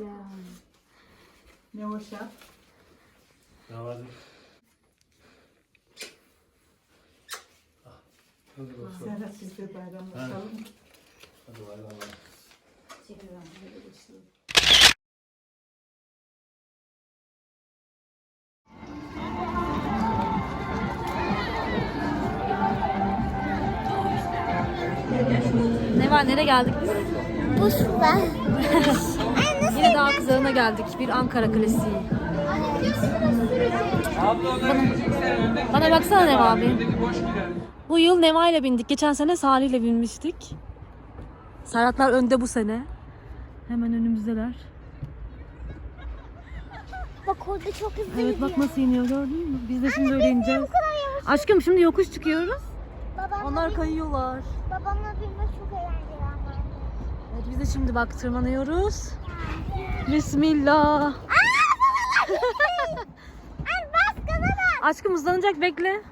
Bravo. Ne hoş ya. Ne var? Ah, Hadi bakalım. Serhat biz de bayramlaşalım. Hadi bayramlar. Ne var? Nereye geldik biz? Bursa. Yine kızağına geldik. Bir Ankara klasiği. Bana, bana baksana Neva abi. Bu yıl Neva ile bindik. Geçen sene Salih ile binmiştik. Serhatlar önde bu sene. Hemen önümüzdeler. Bak orada çok hızlı Evet gidiyor. bak nasıl iniyor gördün mü? Biz de şimdi öyle ineceğiz. Aşkım şimdi yokuş çıkıyoruz. Babamla, Onlar bin- kayıyorlar. babamla binmek çok eğlenceli ama. Evet biz de şimdi bak tırmanıyoruz. Bismillah. Aşkım hızlanacak bekle.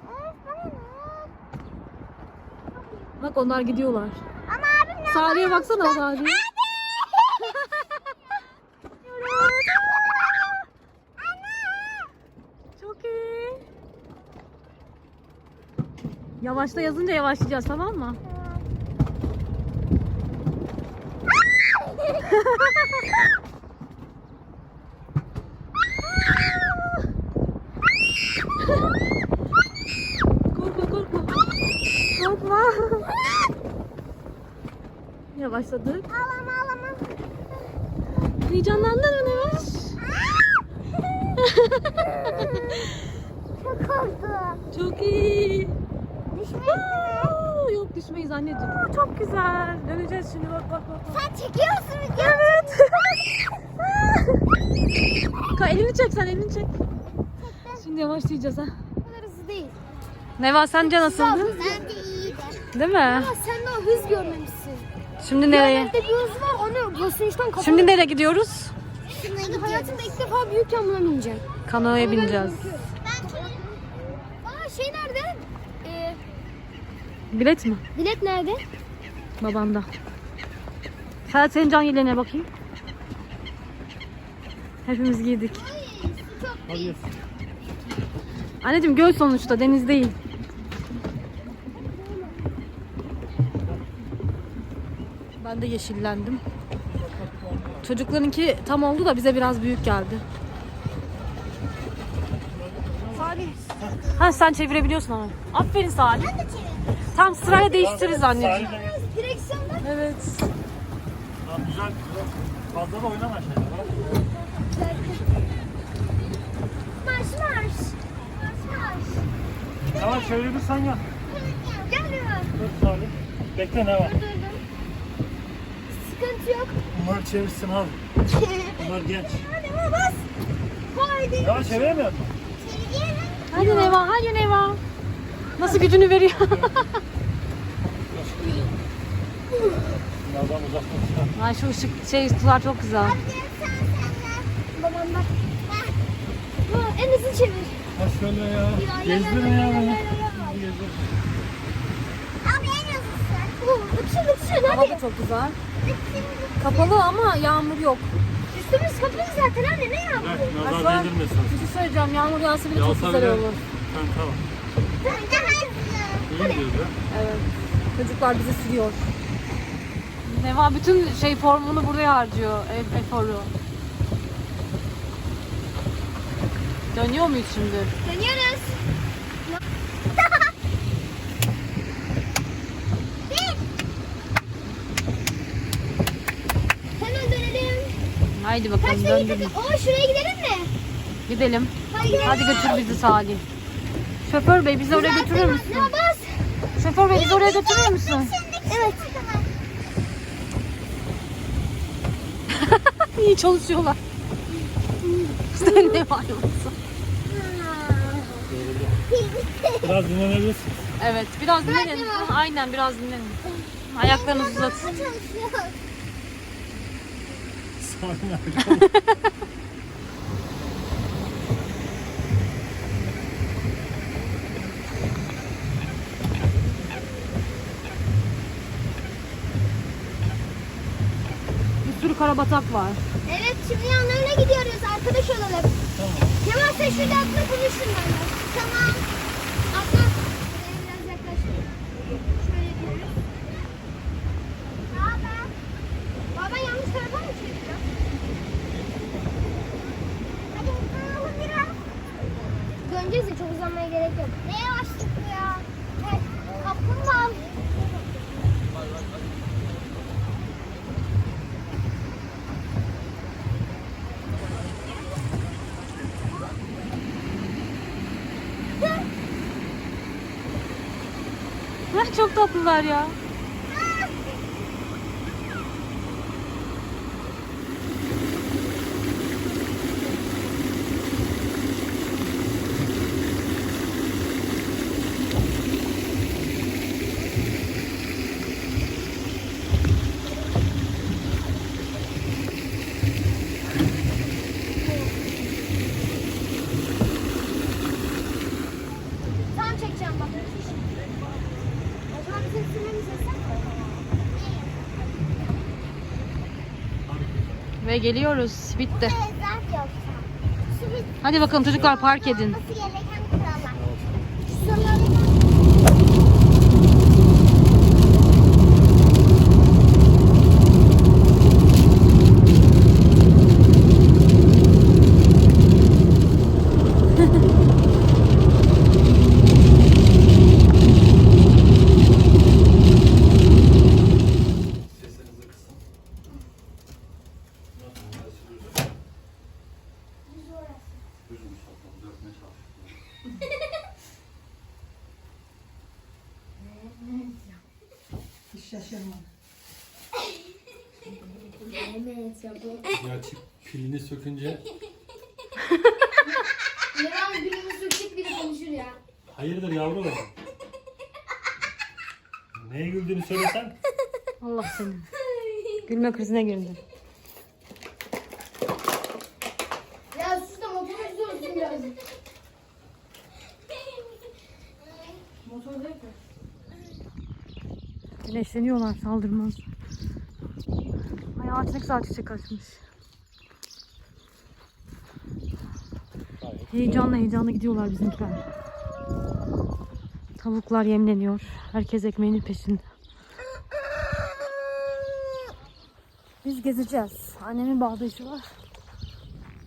Bak onlar gidiyorlar. Ama abim ne? Salih'e baksana Salih. Çok iyi. Yavaşla yazınca yavaşlayacağız tamam mı? Korkma korkma. Korkma. Yavaşladık. Ağlama ağlama. Heyecanlandın mı Nevaş? Çok korktum. Çok iyi. Düşmeyiz mi? Aa, Yok düşmeyiz anneciğim. Aa, çok güzel. Döneceğiz şimdi bak bak bak. Sen çekiyor musun video? Evet. Ka elini çek. Şimdi yavaşlayacağız ha. Bu kadar hızlı değil. Neva sence nasıldı? Bence iyiydi. Değil mi? Ama sen daha hız görmemişsin. Şimdi nereye? Nerede bir hız var onu basınçtan kapat. Şimdi nereye gidiyoruz? Şimdi hayatımda ilk defa büyük buna bineceğim. Kanoya bineceğiz. Ben Aa şey nerede? Ee, Bilet mi? bilet nerede? Babanda. Serhat senin can yeleğine bakayım. Hepimiz giydik. Hadi. Anneciğim göl sonuçta deniz değil. Ben de yeşillendim. Çocuklarınki tam oldu da bize biraz büyük geldi. Salih. Ha sen çevirebiliyorsun ama. Aferin Salih. Tam sırayla değiştiririz anneciğim. Direksiyonda. Evet. Güzel. Fazla da oynama şeyler. Marş marş. Marş marş. Yavaş çevirebilirsen gel. Geliyor. Dur Salih. Bekle ne var? Durdum. Sıkıntı yok. Bunları çevirsin abi. Bunlar genç. Hadi baba bas. Haydi. Yavaş çeviremiyor musun? Hadi Neva, hadi Neva. Nasıl gücünü veriyor? Bunlardan. Ay şu ışık şey sular çok güzel. Babam bak. En hızlı çevir. Ha şöyle ya. Gezdirin ya, beni. Hadi. Abi en hızlısı. Bu uçur uçur Hava hadi. da çok güzel. Kapalı ama yağmur yok. Üstümüz kapalı zaten anne ne Ay, nazar şu an değdirmesin. Bir şey söyleyeceğim. Yağmur yağsa bile çok Yağsa güzel bile- olur. Tamam tamam. İyi diyoruz ya. Evet. Çocuklar bizi siliyor. Neva bütün şey formunu buraya harcıyor. E- eforu. Dönüyor muyuz şimdi? Dönüyoruz. Hemen dönelim. Haydi Kaç bakalım dakika? döndürün. Oo şuraya gidelim mi? Gidelim. Hadi gidelim. Hadi götür bizi Salih. Şoför bey bizi oraya götürür müsün? Ne bas? Şoför bey bizi oraya götürür müsün? Evet. İyi çalışıyorlar. Sen ne var yoksa? Biraz dinlenebilirsin. Evet biraz dinlenin. Aynen biraz dinlenin. Ayaklarınızı uzatın. Bir sürü karabatak var. Evet şimdi yanlarına gidiyoruz. Arkadaş olalım. Tamam. Kemal sen şurada atla konuşun benimle. Tamam. Buraya biraz yaklaş. Şöyle diyoruz. Ne? Baba yanlış tarafa? Hadi hızlanalım biraz. Döneceğiz çok uzanmaya gerek yok. Ne yavaşlık bu ya? Evet. Kaplumbağa. Heh, çok tatlılar ya. Ve geliyoruz. Bitti. Hadi bakalım çocuklar park edin. Şaşırma. Ya pilini sökünce Neden birimiz sökecek biri konuşur ya. hayırdır yavrum? Neye güldüğünü söylesen. Allah seni. Gülme krizine girdin. Güneşleniyorlar saldırmaz. Ay ağaç ne güzel çiçek açmış. Heyecanla heyecanla gidiyorlar bizimkiler. Tavuklar yemleniyor. Herkes ekmeğinin peşinde. Biz gezeceğiz. Annemin bağda işi var.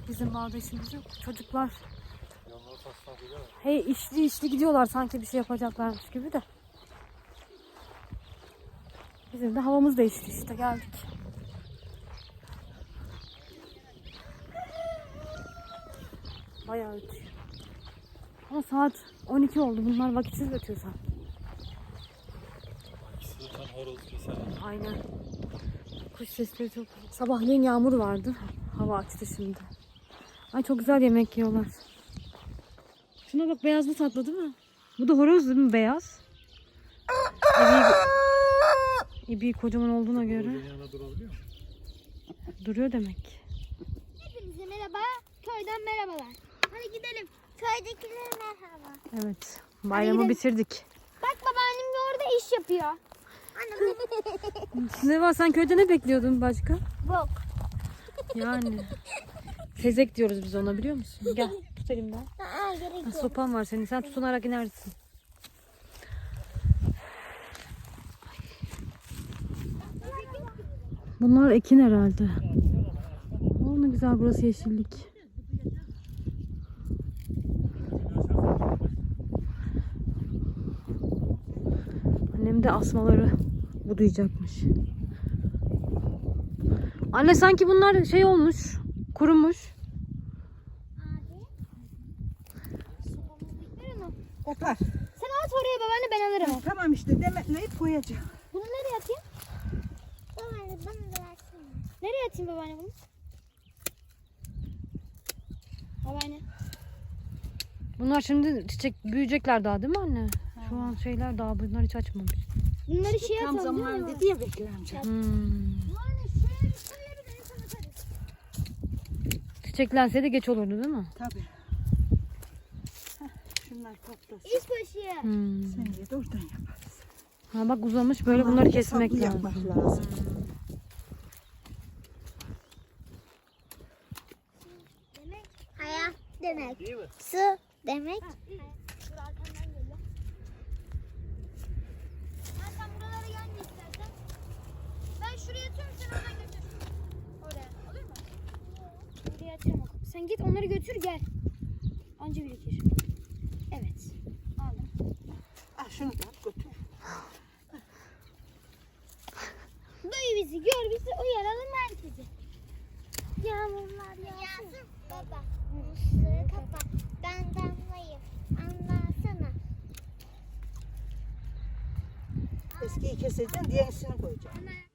Bizim bağda işimiz yok. Çocuklar hey işli işli gidiyorlar sanki bir şey yapacaklarmış gibi de. Bizim de havamız değişti işte geldik. Bayağı ötüyor. Ama saat 12 oldu. Bunlar vakitsiz ötüyor sen. Sırtan horoz keser. Aynen. Kuş sesleri çok. Sabahleyin yağmur vardı. Hava açtı şimdi. Ay çok güzel yemek yiyorlar. Şuna bak beyazlı tatlı değil mi? Bu da horoz değil mi beyaz? İbiği kocaman olduğuna göre Yan yana durabiliyor mu? duruyor demek. Hepinize merhaba. Köyden merhabalar. Hadi gidelim. Köydekilere merhaba. Evet. Bayramı gidelim. bitirdik. Bak babaannem de orada iş yapıyor. Anne. Ne var sen köyde ne bekliyordun başka? Bok. Yani. Tezek diyoruz biz ona biliyor musun? Gel tut elimden. Aa, gerek Ha, yok. Sopan var senin. Sen tutunarak inersin. Bunlar ekin herhalde. Oo ne güzel burası yeşillik. Annem de asmaları budayacakmış. Anne sanki bunlar şey olmuş, kurumuş. Kopar. Sen at oraya babaanne ben alırım. Tamam işte demetleyip koyacağım. Bunu nereye atayım? Babaanne bana da versene. Nereye atayım babaanne bunu? Babaanne. Bunlar şimdi çiçek büyüyecekler daha değil mi anne? Şu an şeyler daha bunlar hiç açmamış. Bunları şey Tam atalım değil mi? zaman dedi ya Bekir amca. Hmm. Babaanne şöyle bir koyarız en son atarız. Çiçeklense de geç olurdu değil mi? Tabii. Şunlar toplasın. İşbaşı. Hmm. Sen de oradan yaparız. Ha bak uzamış böyle bunları kesmek Hesaplı lazım. yapmak lazım. demek. İyi mi? Su demek. Dur arkamdan geliyor. Ha, sen buralara gelme istersen. Ben şuraya atıyorum sen oradan götür. Oraya olur mu? Buraya atıyorum. Sen git onları götür gel. Anca birikir. Evet. Aldım. Ah şunu da al, götür. Duy bizi, gör bizi, uyaralım herkesi. Yağmurlar yağsın. Baba, kapat. Ben damlayım. Anlatsana. Eskiyi keseceksin, diğerisini koyacaksın.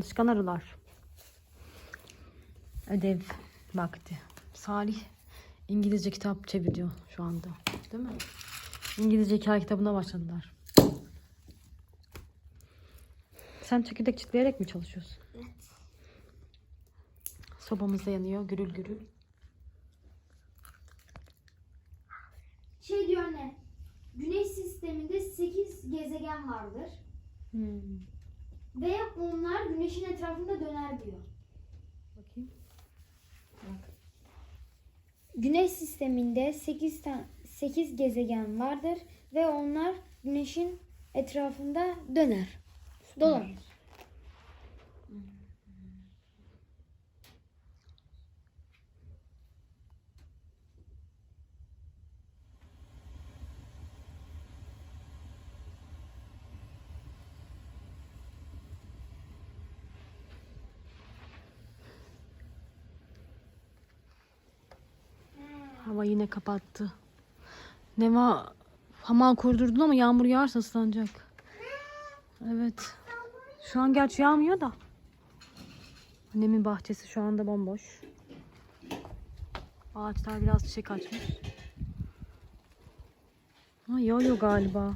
Çalışkan arılar. Ödev vakti. Salih İngilizce kitap çeviriyor şu anda. Değil mi? İngilizce hikaye kitabına başladılar. Sen çekirdek çitleyerek mi çalışıyorsun? Evet. Sobamız da yanıyor gürül gürül. Şey diyor anne. Güneş sisteminde 8 gezegen vardır. Hmm. Ve onlar güneşin etrafında döner diyor. Bakayım. Güneş sisteminde 8 8 gezegen vardır ve onlar güneşin etrafında döner. Dolanır. Hava yine kapattı. Neva hamağı kurdurdun ama yağmur yağarsa ıslanacak. Evet. Şu an gerçi yağmıyor da. Annemin bahçesi şu anda bomboş. Ağaçlar biraz çiçek açmış. Ha, yağıyor galiba.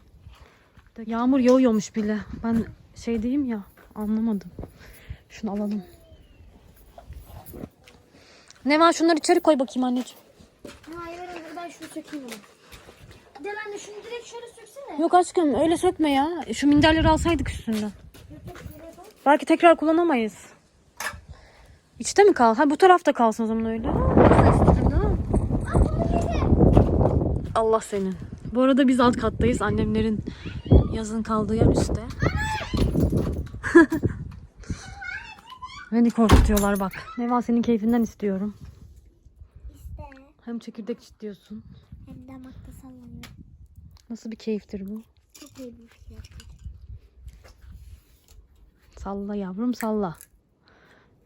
Yağmur yağıyormuş bile. Ben şey diyeyim ya anlamadım. Şunu alalım. Neva şunları içeri koy bakayım anneciğim. Hayır ben buradan şunu sökeyim onu. Gel anne şunu direkt şöyle söksene. Yok aşkım öyle sökme ya. Şu minderleri alsaydık üstünden. Belki tekrar kullanamayız. İçte mi kal? Ha bu tarafta kalsın o zaman öyle. Allah senin. Bu arada biz alt kattayız. Annemlerin yazın kaldığı yer üstte. Beni korkutuyorlar bak. Neva senin keyfinden istiyorum. Hem çekirdek çitliyorsun. hem damakta sallanıyor. Nasıl bir keyiftir bu? Çok iyi bir şey. Salla yavrum salla.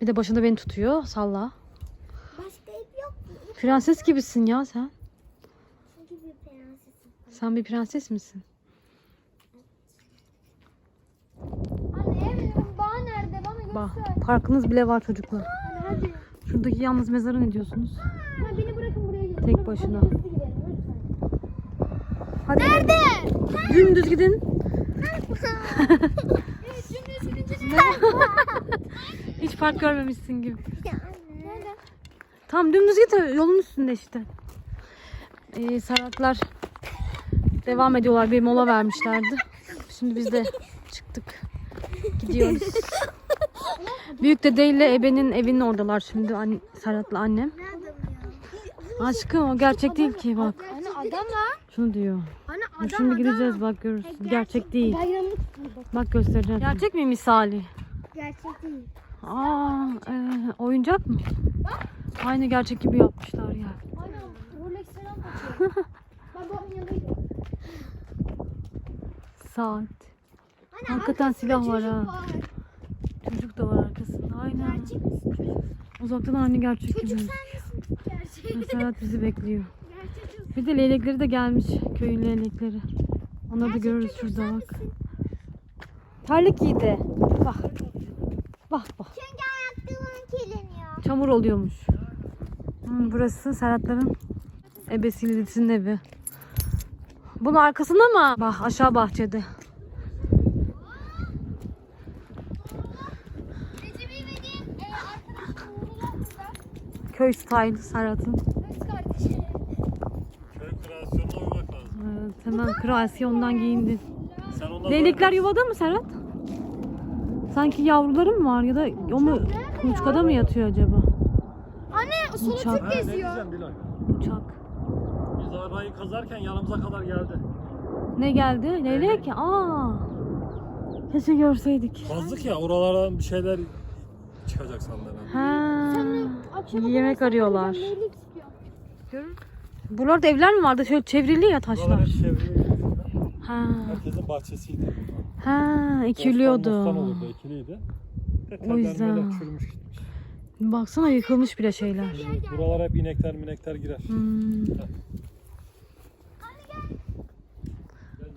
Bir de başında beni tutuyor. Salla. Başka ip yok mu? Prenses gibisin ya sen. Çünkü bir prensesim. Sen bir prenses misin? Anne evin bağı nerede? Bana göster. Bak parkınız bile var çocuklar. Hadi. Şuradaki yalnız mezara ne diyorsunuz? Ha, beni bırakın. Tek başına. Hadi. Nerede? Dümdüz gidin. Hiç fark görmemişsin gibi. Tam dümdüz git yolun üstünde işte. Ee, Serhatlar devam ediyorlar. Bir mola vermişlerdi. Şimdi biz de çıktık. Gidiyoruz. Büyük dedeyle ebenin evinin oradalar şimdi an Serhat'la annem. Aşkım o gerçek değil ki bak. Anne adam var. Şunu diyor. Anne Ha, Şimdi gideceğiz bak görürsün. Gerçek değil. Bayramlık. Bak göstereceğim. Gerçek mi misali? Gerçek değil. Aa, e, oyuncak mı? Aynı gerçek gibi yapmışlar ya. Aynen. Rolex falan bakıyor. babamın yanındaydım. Saat. Anne, Hakikaten arkasında silah var çocuk ha. Çocuk da var arkasında. Aynen. Gerçek misin? Uzaktan aynı gerçek Çocuk gibi. sen misin? Gerçek. Serhat bizi bekliyor. Bir de leylekleri de gelmiş. Köyün leylekleri. Onları da görürüz şurada bak. Terlik giydi. Bak. Bak bak. Çünkü ayakkabın kirleniyor. Çamur oluyormuş. Hmm, burası Serhatların ebesinin evi. Bunun arkasında mı? Bak aşağı bahçede. Köy style Serhat'ın. Köy kreasyonuna uymak lazım. Evet, hemen kreasyondan giyindi. Sen ondan Leylekler yuvada mı Serhat? Sanki yavruları mı var ya da o mu kuluçkada mı yatıyor acaba? Anne Uçak. solutuk Ha, ne geziyor. diyeceğim Bilal? Uçak. Biz arabayı kazarken yanımıza kadar geldi. Ne geldi? Leylek. Aa. Keşke görseydik. Kazdık ya oralardan bir şeyler çıkacak sanırım. Ha. Akşama Yemek kadar arıyorlar. Leylek çıkıyor. Buralarda evler mi vardı? Şöyle çevrili ya Buralar taşlar. hep çevrili. Ha. Herkesin bahçesiydi. Ha, Bostan ekiliyordu. olurdu, ekiliydi. O yüzden. Böyle çürümüş gitmiş. Baksana yıkılmış bile şeyler. Buralara hep inekler minekler girer. Hmm.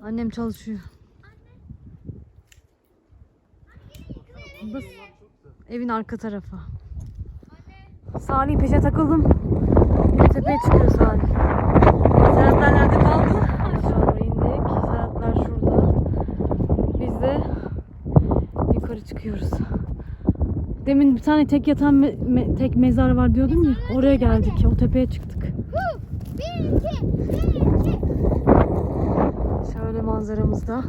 Annem çalışıyor. Burası evin arka tarafı. Salih peşe takıldım. Bir tepeye çıkıyor Salih. Serhatlar nerede kaldı? Aşağı indik. Serhatlar şurada. Biz de yukarı çıkıyoruz. Demin bir tane tek yatan me- me- tek mezar var diyordum ya. Oraya geldik. O tepeye çıktık. Bir, iki, bir, iki. Şöyle manzaramızda.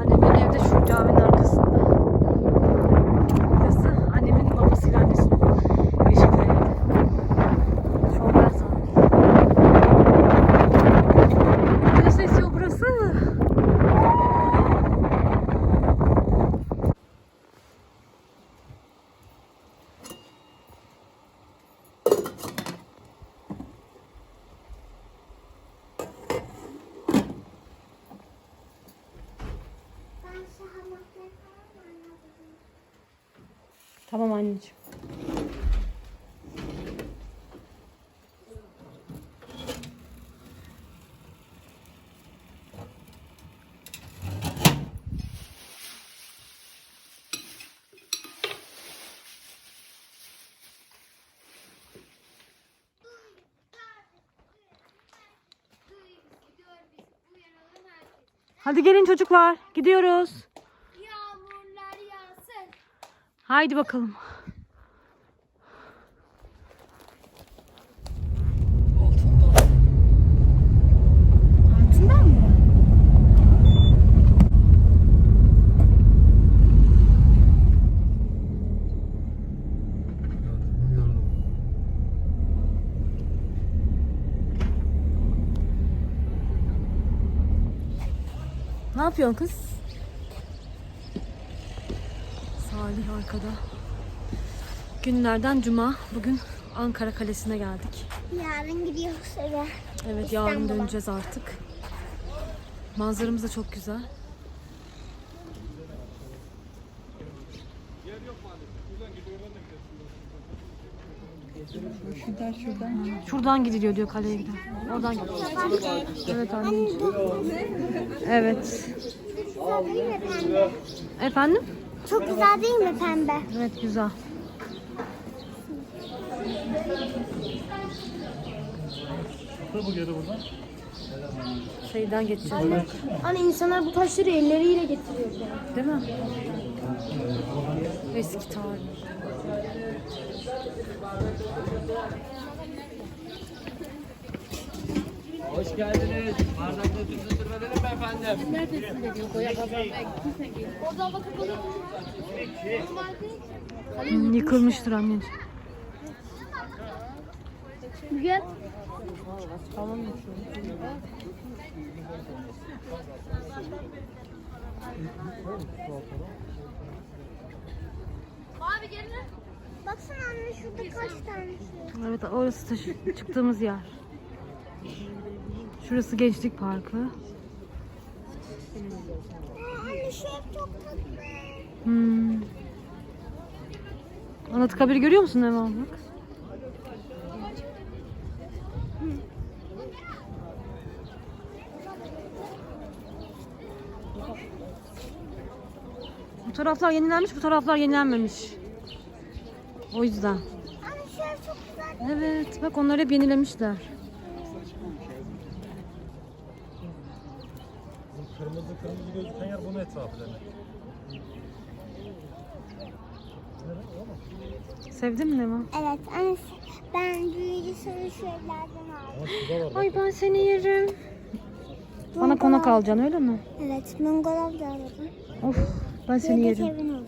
Annemin evde şu caminin arkasında. Burası annemin babasıyla annesinin yaşadığı ev. Şoför sahibi. Ne ses yok burası? Ben şu hamakları falan anladım. Tamam anneciğim. Hadi gelin çocuklar. Gidiyoruz. Yağmurlar yağsın. Haydi bakalım. Altından mı? Ne yapıyorsun kız? Salih arkada. Günlerden cuma. Bugün Ankara Kalesi'ne geldik. Yarın gidiyoruz eve. Evet yarın İstanbul'a. döneceğiz artık. Manzaramız da çok güzel. Şuradan şuradan. Şuradan gidiliyor diyor kaleye giden. Oradan gidiyor. Evet anneciğim. Evet. Değil mi pembe? Efendim? Çok güzel değil mi pembe? Evet güzel. Bu geri buradan. Şeyden geçeceğiz bak. Hani insanlar bu taşları elleriyle getiriyor. yani. Değil mi? Eski tarih. Hoş geldiniz. Bardakta tuzlu verelim mi efendim? Oradan bakıp alır Hmm, yıkılmıştır anneciğim. Gel. Abi gelin. Baksana anne şurada kaç tane şey. Evet orası taşı, çıktığımız yer. Şurası Gençlik Parkı. Aa, anne şu ev çok tatlı. Hmm. Anıtkabir'i görüyor musun Neva bak? Bu taraflar yenilenmiş, bu taraflar yenilenmemiş. O yüzden. Anne şu ev çok güzel. Evet, bak onları hep yenilemişler. Bu kırmızı kırmızı gözüken yer bunun etrafı demek. Sevdin mi Neva? Evet anne ben büyüyünce sana şu evlerden aldım. Ama. Ay ben seni yerim. Bana konak alacaksın öyle mi? Evet bungalov da aldım. Of ben seni Yedek yerim. evin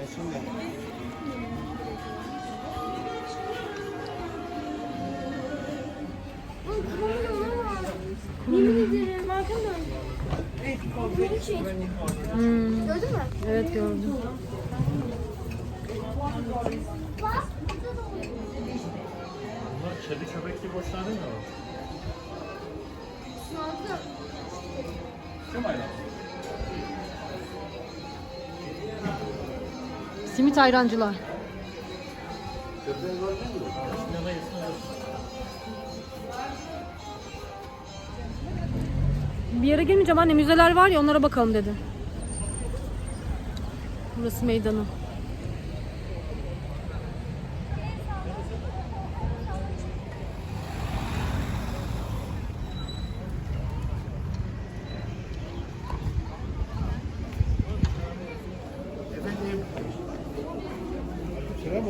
oldu. Hmm, Gördün mü? evet gördüm. Bak burada da oluyor. Bunlar kedi köpekli boşlar değil mi? Aldım. Kim ayran? Simit ayrancılar. Bir yere girmeyeceğim anne müzeler var ya onlara bakalım dedi. Burası meydanı. Bak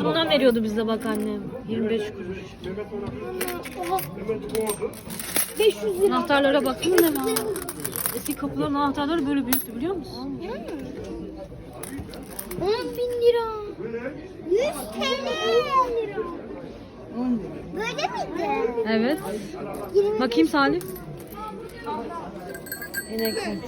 şundan veriyordu bize bak annem. 25 kuruş. 500 lira. Anahtarlara baksana ne var. Eski kapıların anahtarları böyle büyüktü biliyor musun? 10 bin lira. 100 TL. 10 lira. Böyle miydi? Evet. Bakayım Salim. İnekli.